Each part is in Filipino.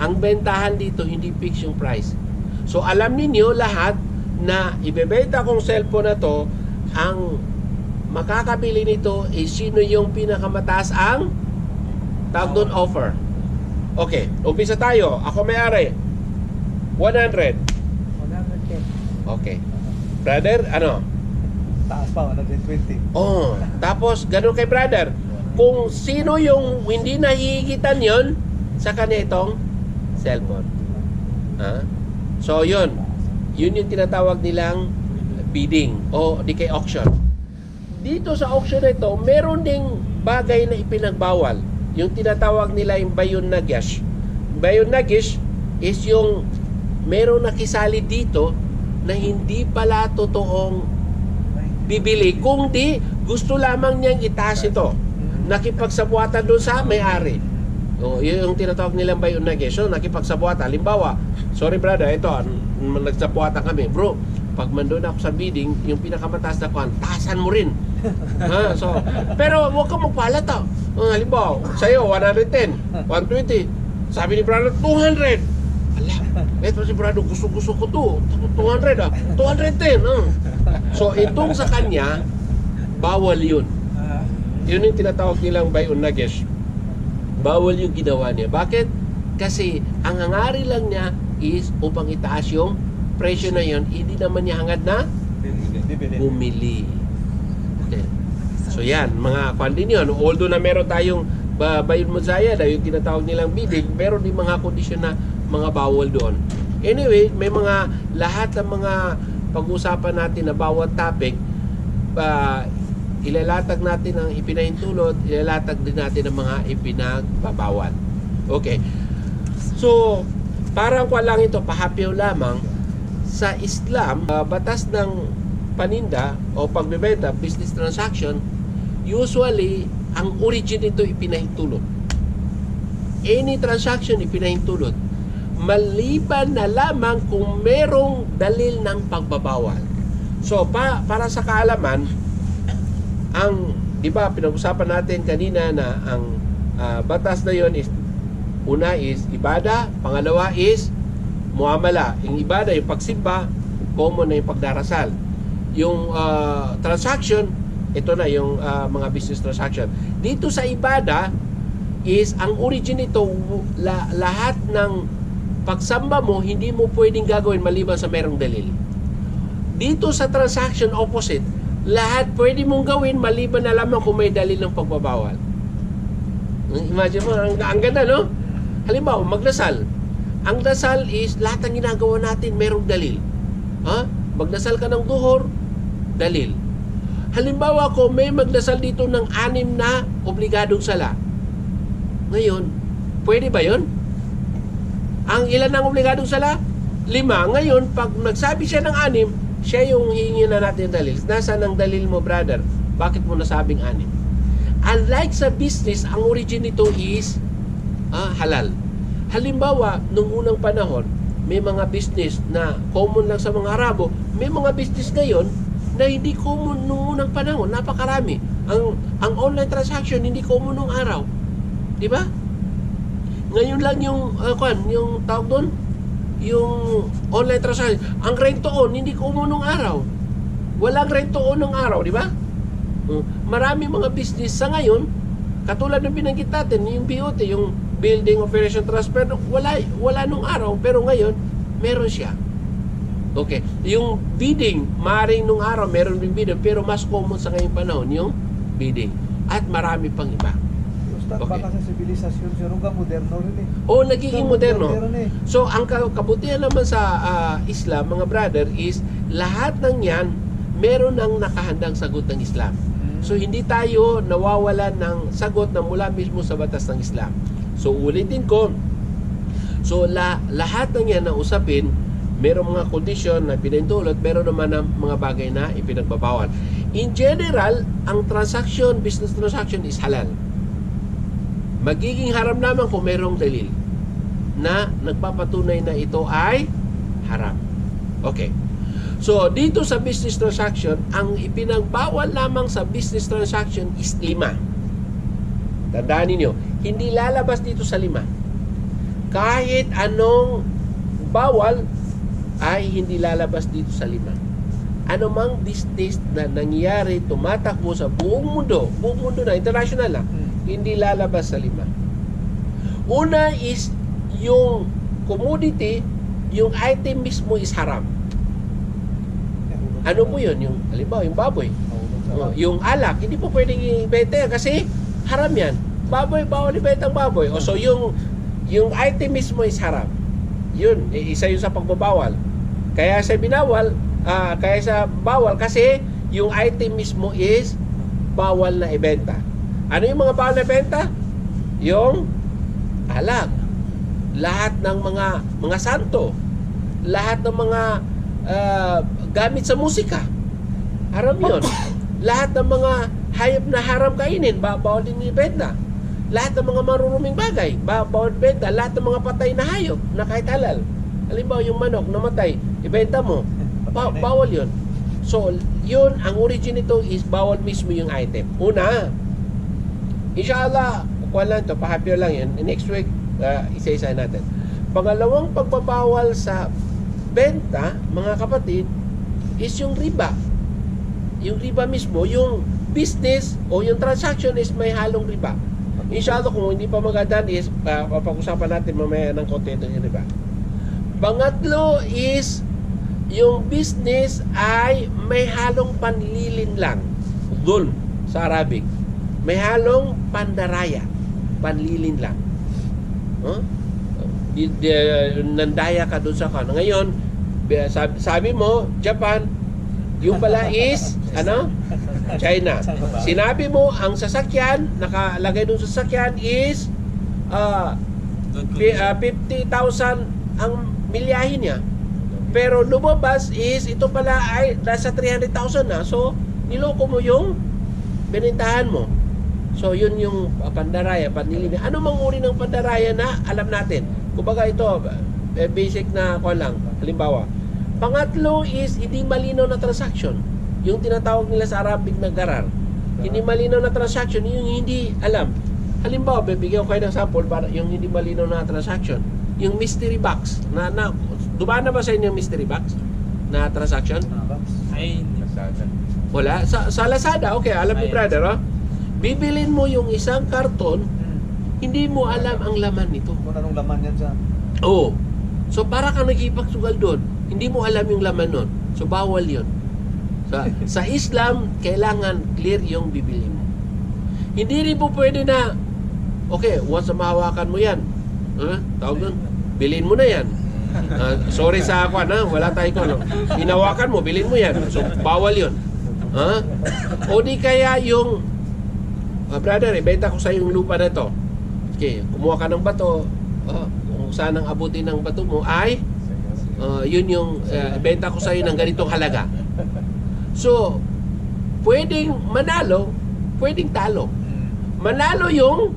Ang bentahan dito, hindi fix yung price. So, alam ninyo lahat na ibebenta kong cellphone na to, ang makakabili nito is sino yung pinakamataas ang tawag doon offer. Okay, umpisa tayo. Ako may-ari. 100. 100k. Okay. Brother, ano? Taas pa, 120. Oh, tapos ganun kay brother. Kung sino yung hindi nahihigitan yon sa kanya itong cellphone. Ha? So, yun. Yun yung tinatawag nilang bidding o di kay auction. Dito sa auction na ito, meron ding bagay na ipinagbawal. Yung tinatawag nila yung bayon nagish. Bayon nagish is yung meron nakisali dito na hindi pala totoong bibili kung di gusto lamang niyang itaas ito nakipagsabuatan doon sa may-ari o, yun yung tinatawag nilang bayon na So, nakipagsabuatan. Halimbawa, sorry brother, ito, n- nagsabuatan kami. Bro, pag mandun ako sa bidding, yung pinakamataas na kuhan, taasan mo rin. ha? So, pero huwag ka magpalat ah. Uh, halimbawa, sa'yo, 110, 120. Sabi ni brother, 200. Ala, eto si brother, gusto-gusto ko to. 200 ah. 210 ah. So, itong sa kanya, bawal yun. Ah, Yun yung tinatawag nilang bayon nagesh. Bawal yung ginawa niya. Bakit? Kasi ang hangari lang niya is upang itaas yung presyo na yun, hindi naman niya hangad na bumili. Okay. So yan, mga kwan din yun. Although na meron tayong ba, bayon mosaya na yung tinatawag nilang bidding, meron din mga kondisyon na mga bawal doon. Anyway, may mga lahat ng mga pag-usapan natin na bawat topic, ba ilalatag natin ang ipinahintulot, ilalatag din natin ang mga ipinagbabawal. Okay. So, parang kwa lang ito, pahapyaw lamang, sa Islam, ah, batas ng paninda o pagbebenta, business transaction, usually, ang origin nito ipinahintulot. Any transaction ipinahintulot. Maliban na lamang kung merong dalil ng pagbabawal. So, pa, para sa kaalaman, ang, di ba, pinag-usapan natin kanina na ang ah, batas na yon is, una is ibada, pangalawa is muamala. Yung ibada, yung pagsimba, common na yung pagdarasal. Yung ah, transaction, ito na yung ah, mga business transaction. Dito sa ibada, is ang origin nito, la, lahat ng pagsamba mo, hindi mo pwedeng gagawin maliban sa merong dalil. Dito sa transaction opposite, lahat pwede mong gawin maliban na lamang kung may dalil ng pagbabawal. Imagine mo, ang, ang ganda, no? Halimbawa, magdasal. Ang dasal is lahat ng ginagawa natin merong dalil. Ha? Magdasal ka ng duhor, dalil. Halimbawa ko, may magdasal dito ng anim na obligadong sala. Ngayon, pwede ba yon? Ang ilan ng obligadong sala? Lima. Ngayon, pag nagsabi siya ng anim, siya yung hihingi na natin ng dalil. Nasaan ang dalil mo, brother? Bakit mo nasabing anim? Unlike sa business, ang origin nito is ah, halal. Halimbawa, nung unang panahon, may mga business na common lang sa mga Arabo, may mga business ngayon na hindi common nung unang panahon, napakarami. Ang ang online transaction hindi common nung araw. 'Di ba? Ngayon lang yung uh, kwan, yung tawag doon, yung online transaction. Ang rent to hindi common nung araw. Walang rent to nung araw, di ba? Mm. Marami mga business sa ngayon, katulad ng binanggit natin, yung BOT, yung Building Operation Transfer, wala, wala nung araw, pero ngayon, meron siya. Okay. Yung bidding, maring nung araw, meron din bidding, pero mas common sa ngayong panahon, yung bidding. At marami pang iba. Ustad, Okay. baka sa sibilisasyon, siya ruga moderno rin eh. O nagiging Ruga moderno. eh. So, ang ka- kabutihan naman sa ah, Islam, mga brother, is lahat ng yan, meron ng nakahandang sagot ng Islam. So, hindi tayo nawawalan ng sagot na mula mismo sa batas ng Islam. So, ulitin ko, so la, lahat ng yan na usapin, merong mga kondisyon na pinintulot, meron naman ng mga bagay na ipinagbabawal. In general, ang transaction, business transaction is halal. Magiging haram naman kung merong dalil na nagpapatunay na ito ay haram. Okay. So, dito sa business transaction, ang ipinagbawal lamang sa business transaction is lima. Tandaan ninyo, hindi lalabas dito sa lima. kahit anong bawal ay hindi lalabas dito sa lima. Ano mang business na nangyari, tumatakbo sa buong mundo, buong mundo na, international na. Hindi lalabas sa lima. Una is yung commodity, yung item mismo is haram. Ano po yun? Yung, halimbawa, yung baboy. Yung alak, hindi po pwedeng ibenta kasi haram yan. Baboy, bawal ibenta ang baboy. O so yung yung item mismo is haram. Yun, eh, isa yun sa pagbabawal. Kaya sa binawal, ah, kaya sa bawal kasi yung item mismo is bawal na ibenta. Ano yung mga bawal na ibenta? Yung alak. Lahat ng mga mga santo. Lahat ng mga ah, gamit sa musika. Haram yun. Lahat ng mga hayop na haram kainin, ba- bawal din ibenta. Lahat ng mga maruruming bagay, ba- bawal ibenta. Lahat ng mga patay na hayop na kahit halal. Halimbawa, yung manok namatay, ibenta mo. Ba- bawal yun. So, yun, ang origin nito is bawal mismo yung item. Una, inshallah, kukuha lang ito, pahapyo lang yan. Next week, uh, isa-isa natin. Pangalawang pagbabawal sa benta, mga kapatid, is yung riba. Yung riba mismo, yung business o yung transaction is may halong riba. Inshallah, kung hindi pa magandaan is, uh, papag-usapan natin mamaya ng konti ito yung riba. Pangatlo is, yung business ay may halong panlilin lang. Dhulm sa Arabic. May halong pandaraya. Panlilin lang. Huh? Di, di, nandaya ka doon sa kan. Ngayon, bi- sabi, sabi mo, Japan, yung pala is, ano? China. Sinabi mo, ang sasakyan, nakalagay doon sa sasakyan is, ah, pi- ah, 50,000 ang milyahin niya. Pero lumabas is, ito pala ay nasa 300,000 na. So, niloko mo yung binintahan mo. So, yun yung pandaraya, panlilin. Ano mang uri ng pandaraya na alam natin? Kumbaga ito, eh, basic na ko lang. Halimbawa. Pangatlo is, hindi malinaw na transaction. Yung tinatawag nila sa Arabic na garar. Hindi malinaw na transaction, yung hindi alam. Halimbawa, bibigyan ko kayo ng sample para yung hindi malinaw na transaction. Yung mystery box. Na, na, dumaan na ba sa inyo yung mystery box na transaction? Ay, hindi. Wala. Sa, sa Lazada, okay, alam ni brother, oh. Bibilin mo yung isang karton, hindi mo alam ang laman nito. Kung anong laman yan sa... Oo. So, para kang nagkipagsugal doon, hindi mo alam yung laman nun. So, bawal yun. Sa, sa Islam, kailangan clear yung bibili mo. Hindi rin po pwede na, okay, once na mahawakan mo yan, ha? tawag doon, bilhin mo na yan. Ah, sorry sa ako, na, wala tayo ko. No? Hinawakan mo, bilhin mo yan. So, bawal yun. Ha? O di kaya yung, ah, brother, ibenta ko sa yung lupa na to. Okay, kumuha ka ng bato, ah, kung saan ang abutin ng bato mo ay, ah, yun yung, uh, ibenta ko sa iyo ng ganitong halaga. So, pwedeng manalo, pwedeng talo. Manalo yung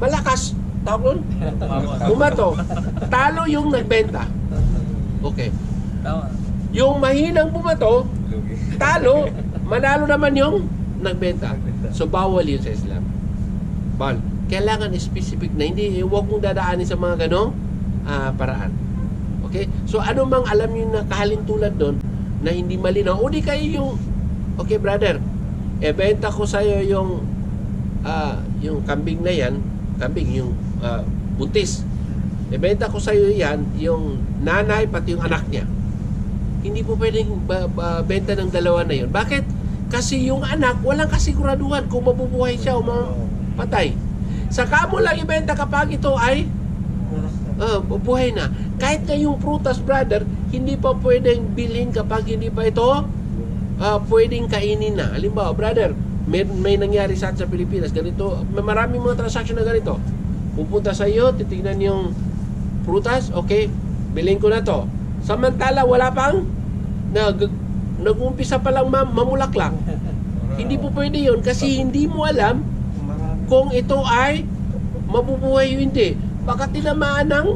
malakas. Tawag? Bumato. Talo yung nagbenta. Okay. Yung mahinang bumato, talo, manalo naman yung nagbenta. So, bawal yun sa Islam. Bawal. Kailangan specific na hindi, huwag mong dadaanin sa mga ganong ah, paraan. Okay? So, ano mang alam nyo na kahalintulad doon na hindi malinaw, o di kayo yung, okay brother, e benta ko sa'yo yung, ah, yung kambing na yan, kambing, yung ah, buntis. E benta ko sa'yo yan, yung nanay pati yung anak niya hindi po pwedeng ba, ba- benta ng dalawa na yun. Bakit? Kasi yung anak, walang kasiguraduhan kung mabubuhay siya o mapatay. Saka mo lang ibenta kapag ito ay ah, buhay na. Kahit na yung prutas, brother, hindi pa pwedeng bilhin kapag hindi pa ito ah, pwedeng kainin na. Halimbawa, brother, may, may nangyari sa sa Pilipinas, ganito, may maraming mga transaction na ganito. Pupunta sa iyo, titignan yung prutas, okay, bilhin ko na to. Samantala, wala pang nag, nag-umpisa pa lang mam- mamulaklak. Hindi po pwede yun kasi hindi mo alam kung ito ay mabubuhay o hindi. Baka tinamaan ng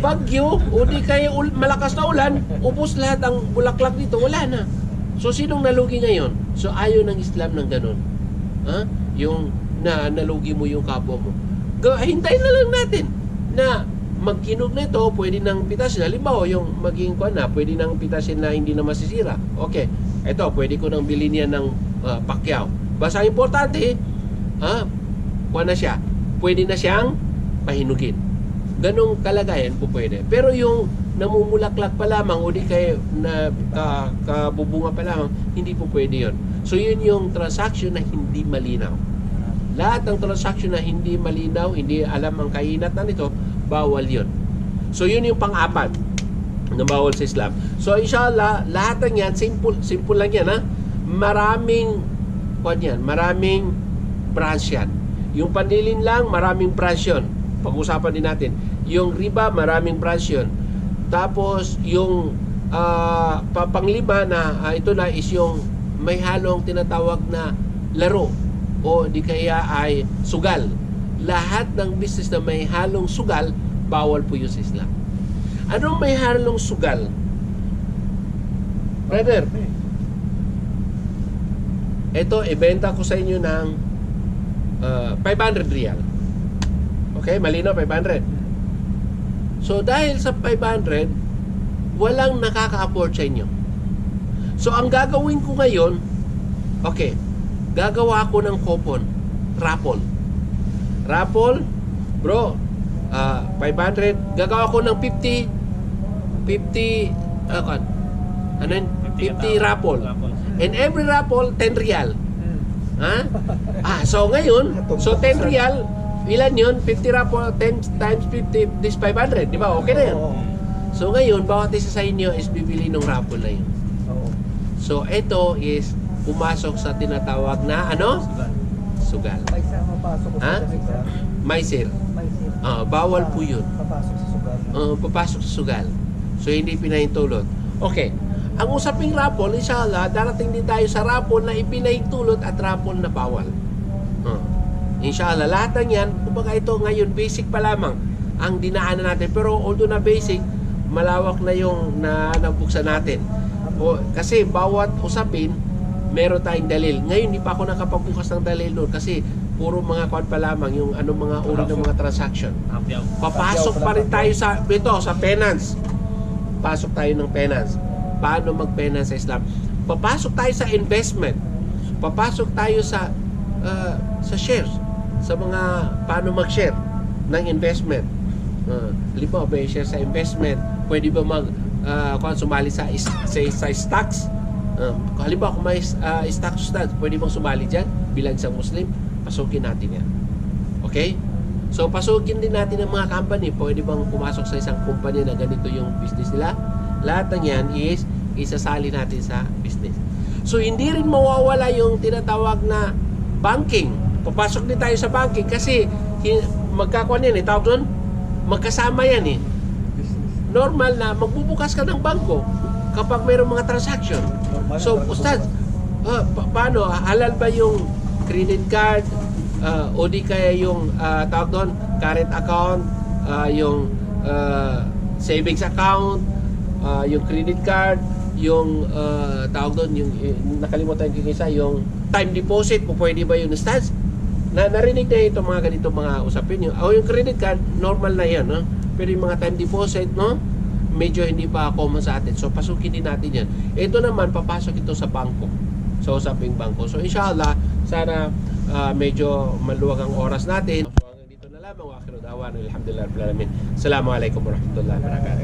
bagyo o di kaya malakas na ulan, ubos lahat ang bulaklak dito, wala na. So sinong nalugi ngayon? So ayaw ng Islam ng ganun. Ha? Yung na nalugi mo yung kapwa mo. Hintayin na lang natin na magkinog na ito, pwede nang pitasin. Halimbawa, yung maging kuan na, pwede nang pitasin na hindi na masisira. Okay, ito, pwede ko nang bilhin yan ng uh, pakyaw. Basta importante, ha, kuan na siya, pwede na siyang pahinugin. Ganong kalagayan po pwede. Pero yung namumulaklak pa lamang o di kaya na ka, kabubunga pa lamang, hindi po pwede yon. So yun yung transaction na hindi malinaw. Lahat ng transaction na hindi malinaw, hindi alam ang kainatan nito, bawal yun. So yun yung pang-apat na bawal sa Islam. So inshallah, lahat ng yan, simple, simple lang yan ha. Maraming, kwan yan, maraming branch yan. Yung panlilin lang, maraming branch yun. Pag-usapan din natin. Yung riba, maraming branch yun. Tapos, yung pa- panglima na ah, ito na is yung may halong tinatawag na laro o di kaya ay sugal. Lahat ng business na may halong sugal, bawal po yun sa Islam. Anong may halong sugal? Brother, ito, ibenta ko sa inyo ng ah, 500 real. Okay, malino 500. So dahil sa 500, walang nakaka-afford sa inyo. So ang gagawin ko ngayon, okay, gagawa ako ng coupon, raffle. Raffle, bro, ah 500, gagawa ko ng 50, 50, ah, kan, ano yun? 50 raffle. And every raffle, 10 real. Hmm. Ha? Ah, so ngayon, so 10 real, ilan yun? 50 rapo, 10 times 50 is 500, di ba? Okay na yun. So ngayon, bawat isa sa inyo is bibili ng raffle na yun. So ito is pumasok sa tinatawag na ano? Sugal. May isa mapasok ko Ha? sa sugal. May sir. May isa. Ah, bawal po yun. Papasok sa sugal. Uh, papasok sa sugal. So hindi pinahintulot. Okay. Ang usaping raffle, inshallah, darating din tayo sa raffle na ipinahintulot at raffle na bawal. Uh, inshallah, lahat ng yan, kumbaga ito ngayon, basic pa lamang ang dinaanan natin. Pero although na basic, malawak na yung na nabuksan natin. O, kasi bawat usapin, meron tayong dalil. Ngayon, hindi pa ako nakapagbukas ng dalil doon kasi puro mga kwan pa lamang yung anong mga uri ng mga transaction. Papasok pa rin tayo sa ito sa penance. Pasok tayo ng penance. Paano mag-penance sa Islam? Papasok tayo sa investment. Papasok tayo sa uh, sa shares. Sa mga paano mag-share ng investment. Uh, halimbawa, may share sa investment. Pwede ba mag uh, kung sumali sa sa, sa stocks? Uh, halimbawa, kung may uh, stocks stocks, pwede bang sumali dyan bilang isang Muslim? Pasukin natin yan. Okay? So, pasukin din natin ang mga company. Pwede bang pumasok sa isang company na ganito yung business nila? Lahat ng yan is isasali natin sa business. So, hindi rin mawawala yung tinatawag na banking. Papasok din tayo sa banking kasi magkakuan yan eh. Tawag doon, magkasama yan eh. Normal na magbubukas ka ng bangko kapag mayroong mga transaction. So, Ustad, ah, pa- paano? Halal ba yung credit card? Ah, o di kaya yung ah, tawag doon, current account, ah, yung ah, savings account, ah, yung credit card, yung ah, tawag doon, yung, yung nakalimutan ko yung isa, yung time deposit, po pwede ba yun, Ustad? Na narinig na ito mga ganito mga usapin yung o yung credit card normal na yan no? Pero yung mga time deposit no medyo hindi pa common sa atin. So pasukin din natin yan. Ito naman papasok ito sa bangko. Sa usaping bangko. So inshallah sana ah, medyo maluwag ang oras natin. So hanggang dito na lamang. Wa akhiru da'wana. Alhamdulillah rabbil alamin. Assalamu alaikum warahmatullahi wabarakatuh